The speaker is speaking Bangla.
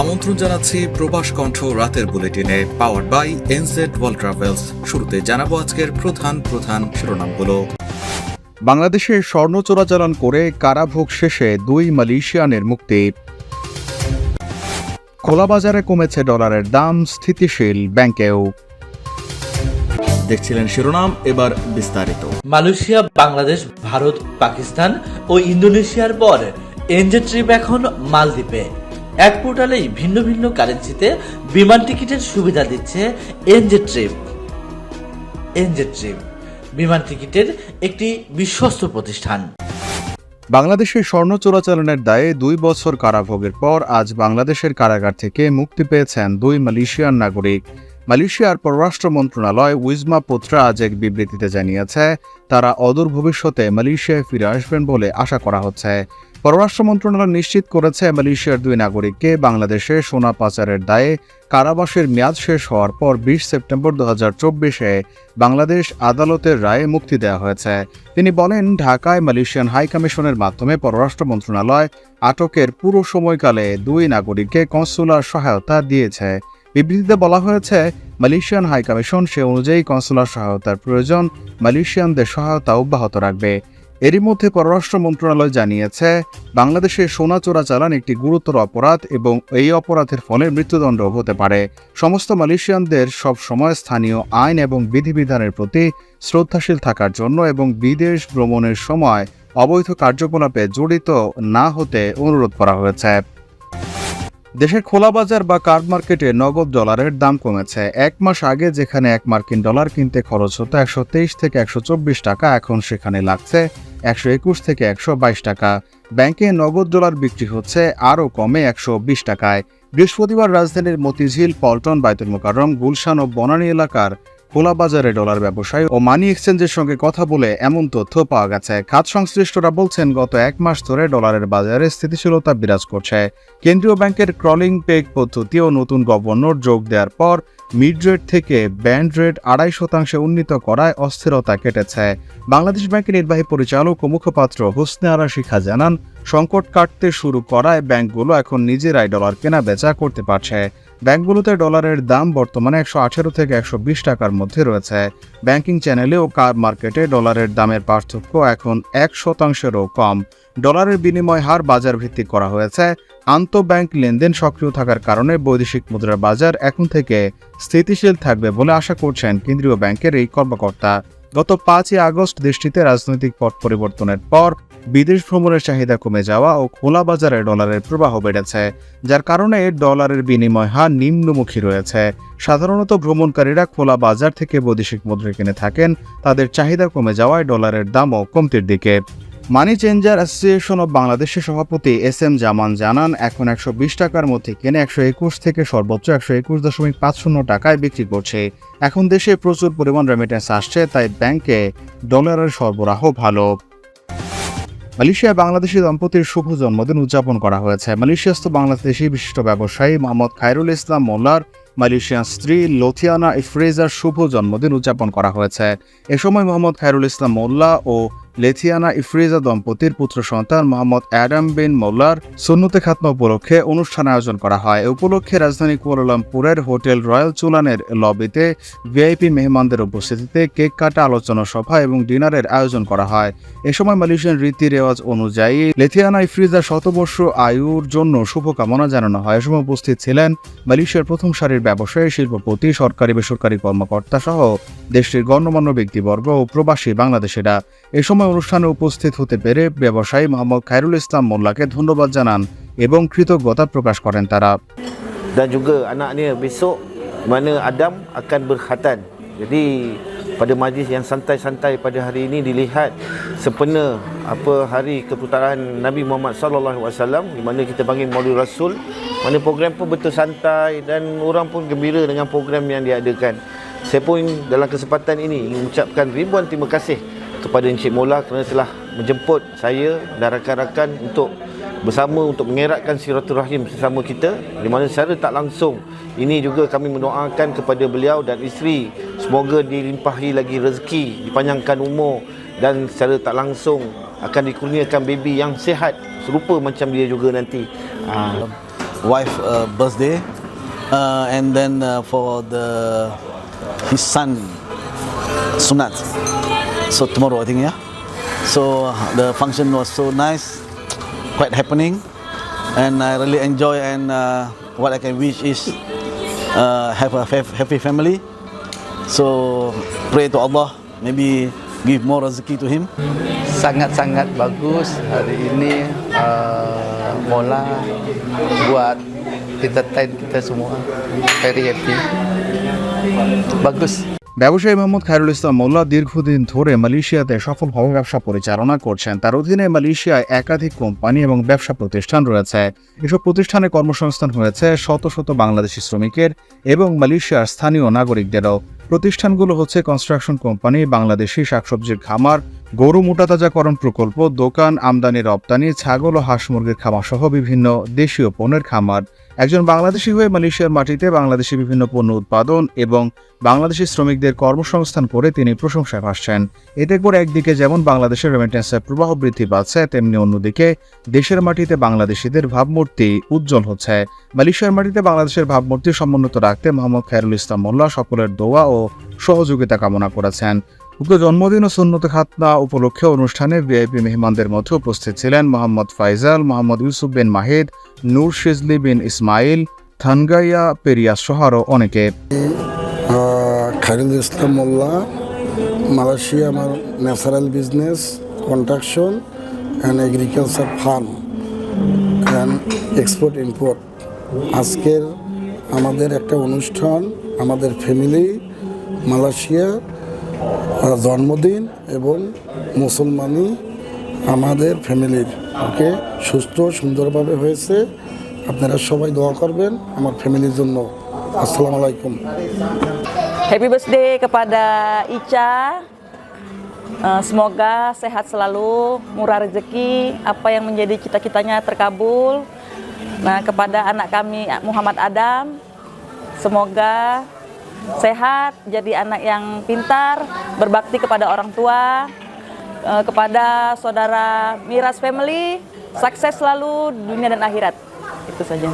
আমন্ত্রণ জানাচ্ছি প্রবাস কণ্ঠ রাতের বুলেটিনে power by NZ World Travels শুরুতে জানাব আজকের প্রধান প্রধান শিরোনামগুলো। বাংলাদেশে স্বর্ণ চোরাচালান করে কারাভোগ শেষে দুই মালয়েশিয়ানের মুক্তি। খোলা বাজারে কমেছে ডলারের দাম স্থিতিশীল ব্যাংকেও। দেখছিলেন শিরোনাম এবার বিস্তারিত। মালয়েশিয়া বাংলাদেশ ভারত পাকিস্তান ও ইন্দোনেশিয়ার পর এনজে ট্রিপ এখন মালদ্বীপে। এক পোর্টালেই ভিন্ন ভিন্ন কারেন্সিতে বিমান টিকিটের সুবিধা দিচ্ছে এনজে ট্রিপ। এনজে ট্রিপ, বিমান টিকিটের একটি বিশ্বস্ত প্রতিষ্ঠান। বাংলাদেশে স্বর্ণ চোরাচালানের দায়ে দুই বছর কারাভোগের পর আজ বাংলাদেশের কারাগার থেকে মুক্তি পেয়েছেন দুই মালয়েশিয়ান নাগরিক। মালয়েশিয়ার পররাষ্ট্র মন্ত্রণালয় উইজমা পোত্রা আজ এক বিবৃতিতে জানিয়েছে, তারা অদূর ভবিষ্যতে মালয়েশিয়ায় ফিরে আসবেন বলে আশা করা হচ্ছে। পররাষ্ট্র মন্ত্রণালয় নিশ্চিত করেছে মালয়েশিয়ার দুই নাগরিককে বাংলাদেশে সোনা পাচারের দায়ে কারাবাসের মেয়াদ শেষ হওয়ার পর বিশ সেপ্টেম্বর দু চব্বিশে বাংলাদেশ আদালতের রায়ে মুক্তি দেওয়া হয়েছে। তিনি বলেন, ঢাকায় মালয়েশিয়ান হাই কমিশনের মাধ্যমে পররাষ্ট্র মন্ত্রণালয় আটকের পুরো সময়কালে দুই নাগরিককে কনসুলার সহায়তা দিয়েছে। বিবৃতিতে বলা হয়েছে, মালয়েশিয়ান হাই কমিশন সে অনুযায়ী কনসুলার সহায়তার প্রয়োজন মালয়েশিয়ানদের সহায়তা অব্যাহত রাখবে। এরই মধ্যে পররাষ্ট্র মন্ত্রণালয় জানিয়েছে, বাংলাদেশে সোনা চোরাচালান একটি গুরুতর অপরাধ এবং এই অপরাধের ফলে মৃত্যুদণ্ড হতে পারে। সমস্ত মালয়েশিয়ানদের সব সময় স্থানীয় আইন এবং বিধিবিধানের প্রতি শ্রদ্ধাশীল থাকার জন্য এবং বিদেশ ভ্রমণের সময় অবৈধ কার্যকলাপে জড়িত না হতে অনুরোধ করা হয়েছে। দেশের খোলা বাজার বা কার্ড মার্কেটে নগদ ডলারের দাম কমেছে। এক মাস আগে যেখানে এক মার্কিন ডলার কিনতে খরচ হতো একশো তেইশ থেকে একশো চব্বিশ টাকা, এখন সেখানে লাগছে একশো একুশ থেকে একশো বাইশ টাকা। ব্যাংকে নগদ ডলার বিক্রি হচ্ছে আরও কমে একশো বিশ টাকায়। বৃহস্পতিবার রাজধানীর মতিঝিল, পল্টন, বায়তুল মোকারম গুলশান ও বনানী এলাকার খোলা বাজারে ডলার ব্যবসায়ী ও মানি এক্সচেঞ্জের সঙ্গে কথা বলে এমন তথ্য পাওয়া গেছে। খাত সংশ্লিষ্টরা বলছেন, গত এক মাস ধরে ডলারের বাজারে স্থিতিশীলতা বিরাজ করছে। কেন্দ্রীয় ব্যাংকের ক্রলিং পেগ পদ্ধতি ও নতুন গভর্নর যোগ দেওয়ার পর মিড রেট থেকে ব্যান্ড রেট আড়াই শতাংশে উন্নীত করায় অস্থিরতা কেটেছে। বাংলাদেশ ব্যাংকের নির্বাহী পরিচালক ও মুখপাত্র হোসনে আরা শিখা জানান, সংকট কাটতে শুরু করায় ব্যাংকগুলো এখন নিজেরাই ডলার কেনা বেচা করতে পারছে। ব্যাংকগুলোতে ডলারের দাম বর্তমানে একশো আঠেরো থেকে একশো বিশ টাকার মধ্যে রয়েছে। ব্যাংকিং চ্যানেলে ও কার মার্কেটে ডলারের দামের পার্থক্য এখন এক শতাংশেরও কম। ডলারের বিনিময় হার বাজার ভিত্তিক করা হয়েছে। আন্তঃব্যাংক লেনদেন সক্রিয় থাকার কারণে বৈদেশিক মুদ্রার বাজার এখন থেকে স্থিতিশীল থাকবে বলে আশা করছেন কেন্দ্রীয় ব্যাংকের এই কর্মকর্তা। গত পাঁচই আগস্ট দেশটিতে রাজনৈতিক পট পরিবর্তনের পর বিদেশ ভ্রমণের চাহিদা কমে যাওয়া ও খোলা বাজারে ডলারের প্রবাহ বেড়েছে, যার কারণে ডলারের বিনিময় হার নিম্নমুখী রয়েছে। সাধারণত ভ্রমণকারীরা খোলা বাজার থেকে বৈদেশিক মুদ্রা কিনে থাকেন, তাদের চাহিদা কমে যাওয়ায় ডলারের দামও কমতির দিকে। মানি চেঞ্জার অ্যাসোসিয়েশন অব বাংলাদেশের সভাপতি এস এম জামান জানান, এখন একশো বিশ টাকার মধ্যে কিনে একশো একুশ থেকে সর্বোচ্চ একশো একুশ দশমিক পাঁচ শূন্য টাকায় বিক্রি করছে। এখন দেশে প্রচুর পরিমাণ রেমিটেন্স আসছে, তাই ব্যাংকে ডলারের সরবরাহ ভালো। মালয়েশিয়ায় বাংলাদেশি দম্পতির শুভ জন্মদিন উদযাপন করা হয়েছে। মালয়েশিয়াস্থ বাংলাদেশি বিশিষ্ট ব্যবসায়ী মোহাম্মদ খায়রুল ইসলাম মোল্লার মালয়েশিয়ান স্ত্রী লোথিয়ানা ইফ্রেজার শুভ জন্মদিন উদযাপন করা হয়েছে। এ সময় মোহাম্মদ খায়রুল ইসলাম মোল্লা ও লেথিয়ানা ইফ্রিজা দম্পতির পুত্র সন্তান মোহাম্মদ অ্যাডাম বিন মোল্লার সুন্নতে খাতনা উপলক্ষে অনুষ্ঠান আয়োজন করা হয়। উপলক্ষে রাজধানী কুয়ালালামপুরের হোটেল রয়্যাল চুলানের লবিতে ভিআইপি মেহমানদের উপস্থিতিতে কেক কাটা আলোচনা সভা এবং ডিনারের আয়োজন করা হয়। এ সময় মালয়েশিয়ান রীতি রেওয়াজ অনুযায়ী লেথিয়ানা ইফ্রিজার শতবর্ষ আয়ুর জন্য শুভকামনা জানানো হয়। এ সময় উপস্থিত ছিলেন মালয়েশিয়ার প্রথম সারির ব্যবসায়ী, শিল্পপতি, সরকারি, বেসরকারি কর্মকর্তা সহ দেশটির গণ্যমান্য ব্যক্তিবর্গ ও প্রবাসী বাংলাদেশিরা। এ সময় অনুষ্ঠানে উপস্থিত হতে পেরে ব্যবসায়ী মোহাম্মদ খায়রুল ইসলাম মোল্লাকে ধন্যবাদ জানান এবং কৃতজ্ঞতা প্রকাশ করেন তারা dan juga anaknya besok mana Adam akan berkhatan. Jadi pada majlis yang santai-santai pada hari ini dilihat sempena apa hari keputaran Nabi Muhammad sallallahu alaihi wasallam di mana kita panggil Maulid Rasul. Mana program pun betul santai dan orang pun gembira dengan program yang diadakan. Saya pun dalam kesempatan ini ingin mengucapkan ribuan terima kasih kepada Encik Mola kerana telah menjemput saya dan rakan-rakan untuk bersama untuk mengeratkan silaturahim sesama kita di mana secara tak langsung ini juga kami mendoakan kepada beliau dan isteri semoga dilimpahi lagi rezeki dipanjangkan umur dan secara tak langsung akan dikurniakan baby yang sihat serupa macam dia juga nanti. Ah, wife uh, birthday, uh, and then uh, for the his son sunat. So tomorrow I think yeah. So the function was so nice, quite happening, and I really enjoy. And uh, what I can wish is uh, have a happy family. So pray to Allah, maybe give more rezeki to him. sangat-sangat bagus hari ini uh, mola buat time kita semua very happy bagus ব্যবসায়ী মোহাম্মদ খায়রুল ইসলাম মোল্লা দীর্ঘদিন ধরে মালয়েশিয়াতে সফলভাবে ব্যবসা পরিচালনা করছেন। তার অধীনে মালয়েশিয়ায় একাধিক কোম্পানি এবং ব্যবসা প্রতিষ্ঠান রয়েছে। এসব প্রতিষ্ঠানে কর্মসংস্থান হয়েছে শত শত বাংলাদেশি শ্রমিকের এবং মালয়েশিয়ার স্থানীয় নাগরিকদেরও। প্রতিষ্ঠানগুলো হচ্ছে কনস্ট্রাকশন কোম্পানি, বাংলাদেশি শাকসবজির খামার, গরু মোটাতাজাকরণ প্রকল্প, দোকান, আমদানি রপ্তানি, ছাগল ও হাঁস মুরগির খামার সহ বিভিন্ন দেশীয় পণ্যের খামার। একজন বাংলাদেশি হয়ে মালয়েশিয়ার মাটিতে বাংলাদেশি বিভিন্ন পণ্য উৎপাদন এবং বাংলাদেশি শ্রমিকদের কর্মসংস্থান করে তিনি প্রশংসায় ভাসছেন। এতে করে একদিকে যেমন বাংলাদেশের রেমিটেন্সের প্রবাহ বৃদ্ধি পাচ্ছে, তেমনি অন্যদিকে দেশের মাটিতে বাংলাদেশিদের ভাবমূর্তি উজ্জ্বল হচ্ছে। মালয়েশিয়ার মাটিতে বাংলাদেশের ভাবমূর্তি সমুন্নত রাখতে মোহাম্মদ খায়রুল ইসলাম মোল্লা সকলের দোয়া ও সহযোগিতা কামনা করেছেন। উক্ত জন্মদিন ও সুন্নত খাতনা উপলক্ষে অনুষ্ঠানে ভিআইপি মেহমানদের মধ্যে উপস্থিত ছিলেন Mohammad Faizal Mohammad Yusuf bin Mahid Noor Shizli bin Ismail Thangaiah Periya সহ আরও অনেকে। Uh, ইসলাম মোল্লা মালয়েশিয়া আমার natural business construction and agriculture farm and export import আজকের আমাদের একটা অনুষ্ঠান আমাদের ফ্যামিলি মালয়েশিয়া জন্মদিন এবং মুসলমানি আমাদের ফ্যামিলির ওকে সুস্থ সুন্দরভাবে হয়েছে আপনারা সবাই দোয়া করবেন আমার ফ্যামিলির জন্য আসসালামু আলাইকুম Happy birthday kepada Ica. Eh, Semoga sehat selalu, murah rezeki, apa yang menjadi cita-citanya terkabul. Nah, kepada anak kami Muhammad Adam, semoga sehat, jadi anak yang pintar, berbakti kepada orang tua. Eh, Kepada saudara Miras Family, sukses selalu dunia dan akhirat. Itu saja.